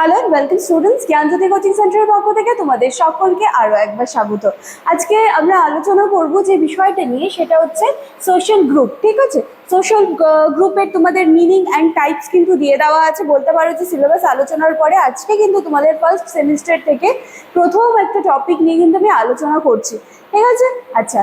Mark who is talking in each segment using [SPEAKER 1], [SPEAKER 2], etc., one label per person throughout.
[SPEAKER 1] Hello welcome students Gyanjyoti coaching সেন্টারের পক্ষ থেকে তোমাদের সকলকে আরও একবার স্বাগত। আজকে আমরা আলোচনা করব যে বিষয়টা নিয়ে, সেটা হচ্ছে সোশ্যাল গ্রুপ ঠিক আছে? সোশ্যাল গ্রুপের তোমাদের মিনিং অ্যান্ড টাইপস কিন্তু দিয়ে দেওয়া আছে। বলতে পারো যে সিলেবাস আলোচনার পরে আজকে কিন্তু তোমাদের ফার্স্ট সেমিস্টার থেকে প্রথম একটা টপিক নিয়ে কিন্তু আমি আলোচনা করছি। ঠিক আছে? আচ্ছা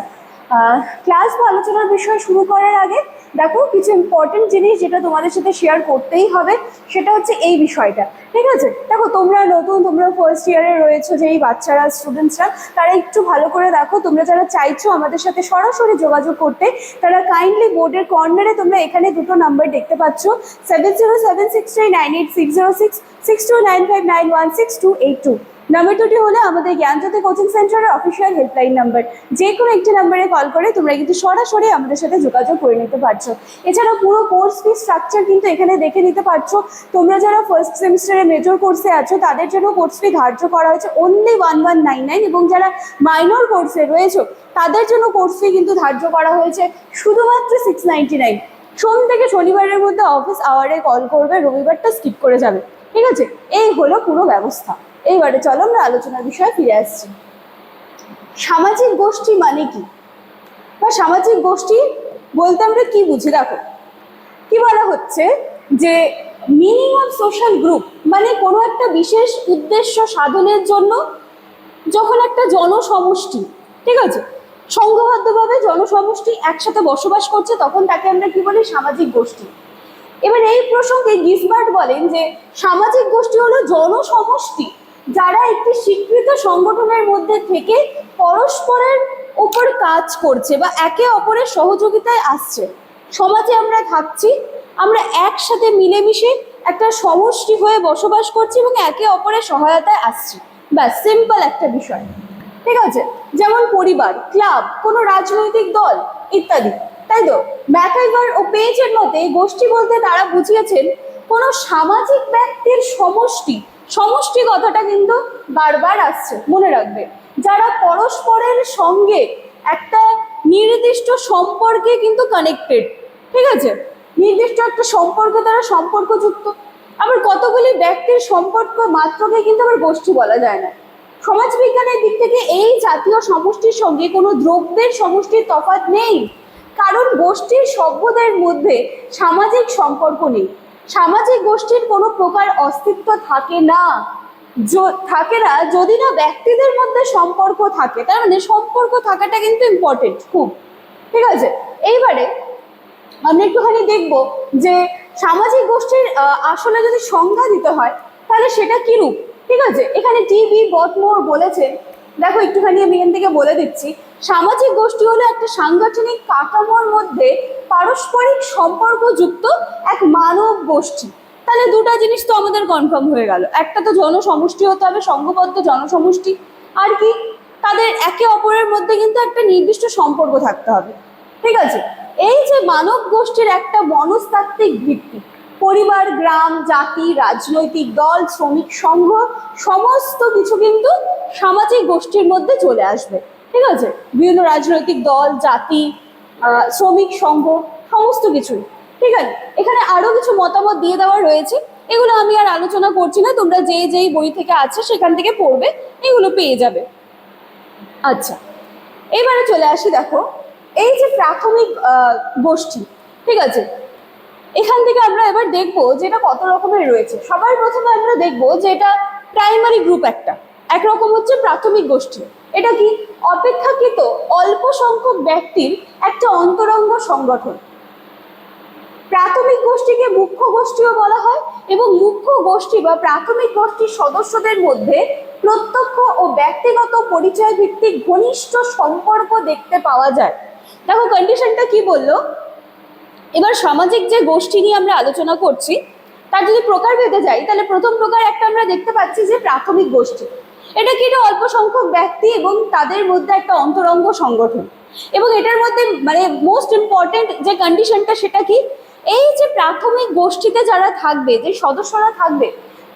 [SPEAKER 1] ক্লাস বা আলোচনার বিষয় শুরু করার আগে দেখো কিছু ইম্পর্টেন্ট জিনিস যেটা তোমাদের সাথে শেয়ার করতেই হবে, সেটা হচ্ছে এই বিষয়টা, ঠিক আছে? দেখো, তোমরা নতুন, তোমরা ফার্স্ট ইয়ারে রয়েছো যে এই বাচ্চারা স্টুডেন্টসরা তারা একটু ভালো করে দেখো, তোমরা যারা চাইছো আমাদের সাথে সরাসরি যোগাযোগ করতে, তারা কাইন্ডলি বোর্ডের কর্নারে তোমরা এখানে দুটো নাম্বার দেখতে পাচ্ছ seven zero seven six nine eight six zero six six two nine five nine one six two eight two number দুটি হলো আমাদের জ্ঞানজ্যোতি কোচিং সেন্টারের অফিসিয়াল হেল্পলাইন নাম্বার যে কোনো একটি নাম্বারে কল করে তোমরা কিন্তু সরাসরি আমাদের সাথে যোগাযোগ করে নিতে পারছ। এছাড়া পুরো কোর্স ফি স্ট্রাকচার কিন্তু এখানে দেখে নিতে পারছ। তোমরা যারা ফার্স্ট সেমিস্টারে মেজর কোর্সে আছো, তাদের জন্য কোর্স ফি ধার্য করা হয়েছে only one one nine nine এবং যারা মাইনর কোর্সে রয়েছো, তাদের জন্য কোর্স ফি কিন্তু ধার্য করা হয়েছে শুধুমাত্র সিক্স নাইনটি নাইন সোম থেকে শনিবারের মধ্যে অফিস আওয়ারে কল করবে, রবিবারটা স্কিপ করে যাবে। ঠিক আছে? এই হলো পুরো ব্যবস্থা। এইবারে চলো আমরা আলোচনার বিষয়ে ফিরে আসছি। সামাজিক গোষ্ঠী মানে কি? বা সামাজিক গোষ্ঠী বলতে আমরা কি বুঝি? দেখো, কি বলা হচ্ছে যে মিনিং অফ সোশ্যাল গ্রুপ মানে কোনো একটা বিশেষ উদ্দেশ্য সাধনের জন্য যখন একটা জনসমষ্টি, ঠিক আছে? সংঘবদ্ধভাবে জনসমষ্টি একসাথে বসবাস করছে, তখন তাকে আমরা কি বলি? সামাজিক গোষ্ঠী। এবার এই প্রসঙ্গে গিসবার্ট বলেন যে সামাজিক গোষ্ঠী হলো জনসমষ্টি। যারা একটি স্বীকৃত সংগঠনের মধ্যে থেকে পরস্পরের উপর কাজ করছে বা একে অপরের সহযোগিতায় আসছে, সমাজে আমরা থাকছি, আমরা একসাথে মিলেমিশে একটা সমষ্টি হয়ে বসবাস করছি এবং একে অপরের সহায়তায় আসছি। ব্যাস সিম্পল একটা বিষয়। ঠিক আছে? যেমন পরিবার ক্লাব কোনো রাজনৈতিক দল, ইত্যাদি। তাই তো? ম্যাকাইভার ও পেজের মতে গোষ্ঠী বলতে তারা বুঝিয়েছেন, কোনো সামাজিক ব্যক্তির সমষ্টি সমষ্টি কথাটা কিন্তু বারবার আসছে, মনে রাখবে। যারা পরস্পরের সঙ্গে একটা নির্দিষ্ট সম্পর্কে কিন্তু কানেক্টেড ঠিক আছে? নির্দিষ্ট একটা সম্পর্কে তারা সম্পর্কযুক্ত। আবার কতগুলি ব্যক্তির সম্পর্ক মাত্রকে কিন্তু আবার গোষ্ঠী বলা যায় না। সমাজবিজ্ঞানের দিক থেকে এই জাতীয় সমষ্টির সঙ্গে কোনো দ্রব্যের সমষ্টির তফাৎ নেই। কারণ গোষ্ঠীর সভ্যদের মধ্যে সামাজিক সম্পর্ক নেই। সামাজিক গোষ্ঠীর কোনো প্রকার অস্তিত্ব থাকে না। থাকে না, যদি না ব্যক্তিদের মধ্যে সম্পর্ক থাকে, তার মানে সম্পর্ক থাকাটা কিন্তু ইম্পর্টেন্ট খুব। ঠিক আছে? এইবারে আমরা একটুখানি দেখব যে সামাজিক গোষ্ঠীর আসলে যদি সংজ্ঞা দিতে হয়, তাহলে সেটা কিরূপ? ঠিক আছে? এখানে টিবি বটমোর বলেছেন দেখো একটুখানি আমি এখান থেকে বলে দিচ্ছি, সামাজিক গোষ্ঠী হলো একটা সাংগঠনিক কাঠামোর মধ্যে পারস্পরিক সম্পর্কযুক্ত এক মানব গোষ্ঠী। তাহলে দুটো জিনিস তো আমাদের কনফার্ম হয়ে গেল। একটা তো জনসমষ্টি হতে হবে, সংঘবদ্ধ জনসমষ্টি। আর কি? তাদের একে অপরের মধ্যে কিন্তু একটা নির্দিষ্ট সম্পর্ক থাকতে হবে। ঠিক আছে? এই যে মানব গোষ্ঠীর একটা মনস্তাত্ত্বিক ভিত্তি, পরিবার, গ্রাম, জাতি, রাজনৈতিক দল, শ্রমিক সংঘ, সমস্ত কিছু কিন্তু সামাজিক গোষ্ঠীর মধ্যে চলে আসবে। ঠিক আছে? বিভিন্ন রাজনৈতিক দল, জাতি শ্রমিক সংঘ, সমস্ত কিছুই। ঠিক আছে? এখানে আরও কিছু মতামত দিয়ে দেওয়া রয়েছে। এগুলো আমি আর আলোচনা করছি না। তোমরা যে যেই বই থেকে আছে সেখান থেকে পড়বে। এগুলো পেয়ে যাবে। আচ্ছা। এবারে চলে আসি, দেখো। এই যে প্রাথমিক গোষ্ঠী, ঠিক আছে? এখান থেকে আমরা এবার দেখব যে এটা কত রকমের রয়েছে। সবার প্রথমে আমরা দেখব যে এটা প্রাইমারি গ্রুপ একটা। একরকম হচ্ছে প্রাথমিক গোষ্ঠী। এটা কি? অপেক্ষাকৃত অল্প সংখ্যক ব্যক্তির একটা অন্তরঙ্গ সংগঠন। প্রাথমিক গোষ্ঠীকে মুখ্য গোষ্ঠীও বলা হয় এবং মুখ্য গোষ্ঠী বা প্রাথমিক গোষ্ঠীর সদস্যদের মধ্যে প্রত্যক্ষ ও ব্যক্তিগত পরিচয় ভিত্তিক ঘনিষ্ঠ সম্পর্ক দেখতে পাওয়া যায়। দেখো কন্ডিশনটা কি বলল? এবার সামাজিক যে গোষ্ঠী নিয়ে আমরা আলোচনা করছি, তার যদি প্রকার ভেদে যাই, তাহলে প্রথম প্রকার একটা আমরা দেখতে পাচ্ছি যে প্রাথমিক গোষ্ঠী। এটা কি এটা অল্প সংখ্যক ব্যক্তি এবং তাদের মধ্যে একটা অন্তরঙ্গ সংগঠন? এবং এটার মধ্যে মানে মোস্ট ইম্পর্টেন্ট যে কন্ডিশনটা সেটা কি? এই যে প্রাথমিক গোষ্ঠীতে যারা থাকবে, যে সদস্যরা থাকবে,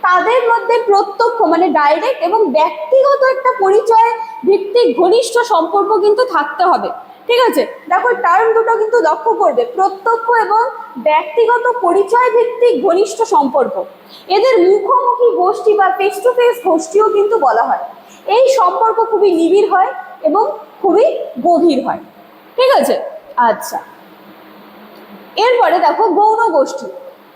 [SPEAKER 1] তাদের মধ্যে প্রত্যক্ষ মানে ডাইরেক্ট এবং ব্যক্তিগত একটা পরিচয় ভিত্তিক ঘনিষ্ঠ সম্পর্ক কিন্তু থাকতে হবে। ঠিক আছে? দেখো টার্ম দুটো কিন্তু লক্ষ্য করবে। প্রত্যক্ষ এবং ব্যক্তিগত পরিচয় ভিত্তিক ঘনিষ্ঠ সম্পর্ক। এদের মুখোমুখি গোষ্ঠী বা ফেস টু ফেস গোষ্ঠীও কিন্তু বলা হয়। এই সম্পর্ক খুবই নিবিড় হয় এবং খুবই গভীর হয়। ঠিক আছে? আচ্ছা। এরপরে দেখো, গৌণ গোষ্ঠী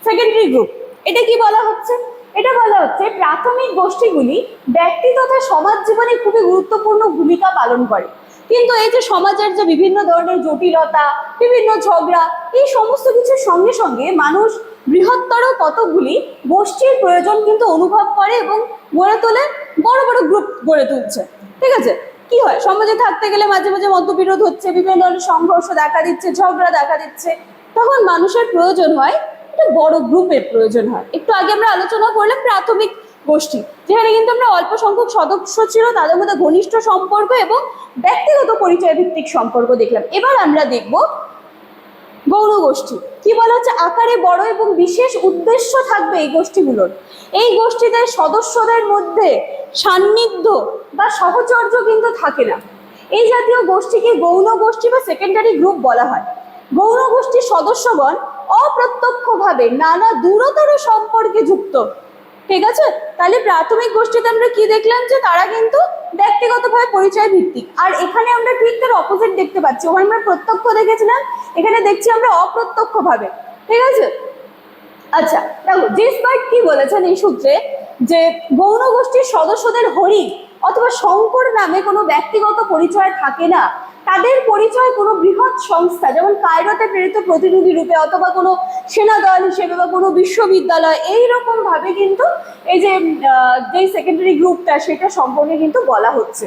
[SPEAKER 1] সেকেন্ডারি গ্রুপ এটা কি বলা হচ্ছে? এটা বলা হচ্ছে, প্রাথমিক গোষ্ঠীগুলি ব্যক্তি তথা সমাজ জীবনে খুবই গুরুত্বপূর্ণ ভূমিকা পালন করে। কিন্তু এই যে সমাজের যে বিভিন্ন ধরনের জটিলতা, বিভিন্ন ঝগড়া, এই সমস্ত কিছুর সঙ্গে সঙ্গে মানুষ বৃহত্তর কতগুলি গোষ্ঠীর প্রয়োজন কিন্তু অনুভব করে এবং গড়ে তোলে বড় বড় গ্রুপ গড়ে তুলছে। ঠিক আছে? কি হয়? সমাজে থাকতে গেলে মাঝে মাঝে মতবিরোধ হচ্ছে, বিভিন্ন ধরনের সংঘর্ষ দেখা দিচ্ছে, ঝগড়া দেখা দিচ্ছে। তখন মানুষের প্রয়োজন হয়, একটা বড় গ্রুপের প্রয়োজন হয়। একটু আগে আমরা আলোচনা করলাম প্রাথমিক গোষ্ঠী, যেখানে কিন্তু আমরা অল্প সংখ্যক সদস্য ছিল, তাদের মধ্যে ঘনিষ্ঠ সম্পর্ক এবং ব্যক্তিগত পরিচয় ভিত্তিক সম্পর্ক দেখলাম। এবার আমরা দেখব গৌণ গোষ্ঠী। কি বলা হচ্ছে? আকারে বড় এবং বিশেষ উদ্দেশ্য থাকবে এই গোষ্ঠীগুলোর। এই গোষ্ঠীদের সদস্যদের মধ্যে সান্নিধ্য বা সহচর্য কিন্তু থাকে না। এই জাতীয় গোষ্ঠীকে গৌণ গোষ্ঠী বা সেকেন্ডারি গ্রুপ বলা হয়। গৌণ গোষ্ঠীর সদস্যগণ অপ্রত্যক্ষভাবে নানা দূরতর সম্পর্কে যুক্ত। ঠিক আছে? তাহলে প্রাথমিক গোষ্ঠীতে আমরা কি দেখলাম? যে তারা কিন্তু ব্যক্তিগতভাবে পরিচয় ভিত্তিক। আর এখানে আমরা ঠিক তার অপোজিট দেখতে পাচ্ছি। ওখানে আমরা প্রত্যক্ষ দেখেছিলাম, এখানে দেখছি আমরা অপ্রত্যক্ষভাবে। ঠিক আছে? আচ্ছা দেখো জিসবার্ট কি বলেছেন এই সূত্রে? যে গৌণ গোষ্ঠীর সদস্যদের হরি অথবা শঙ্কর নামে কোনো ব্যক্তিগত পরিচয় থাকে না, তাদের পরিচয় কোনো বৃহৎ সংস্থা, যেমন কায়রোতে প্রেরিত প্রতিনিধি রূপে অথবা কোনো সেনা দল হিসেবে বা কোনো বিশ্ববিদ্যালয় এই রকম ভাবে কিন্তু এই যে যেই সেকেন্ডারি গ্রুপটা সেটা সম্পর্কে কিন্তু বলা হচ্ছে।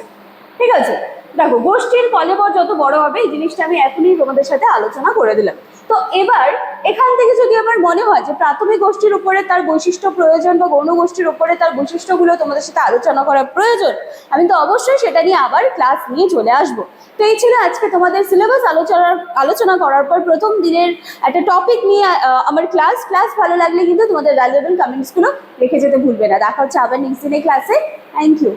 [SPEAKER 1] ঠিক আছে? দেখো, গোষ্ঠীর কলেবর যত বড় হবে, এই জিনিসটা আমি এখনই তোমাদের সাথে আলোচনা করে দিলাম। তো এবার এখান থেকে যদি আমার মনে হয় যে প্রাথমিক গোষ্ঠীর উপরে তার বৈশিষ্ট্য প্রয়োজন বা গৌণ গোষ্ঠীর উপরে তার বৈশিষ্ট্যগুলো তোমাদের সাথে আলোচনা করা প্রয়োজন, আমি তো অবশ্যই সেটা নিয়ে আবার ক্লাস নিয়ে চলে আসব। তো এই ছিল আজকে তোমাদের সিলেবাস আলোচনার, আলোচনা করার পর প্রথম দিনের একটা টপিক নিয়ে আমার ক্লাস ক্লাস ভালো লাগলে কিন্তু তোমাদের ভ্যালুয়েবল কমেন্টসগুলো রেখে যেতে ভুলবে না। দেখা হচ্ছে আবার নেক্সট দিনের ক্লাসে থ্যাংক ইউ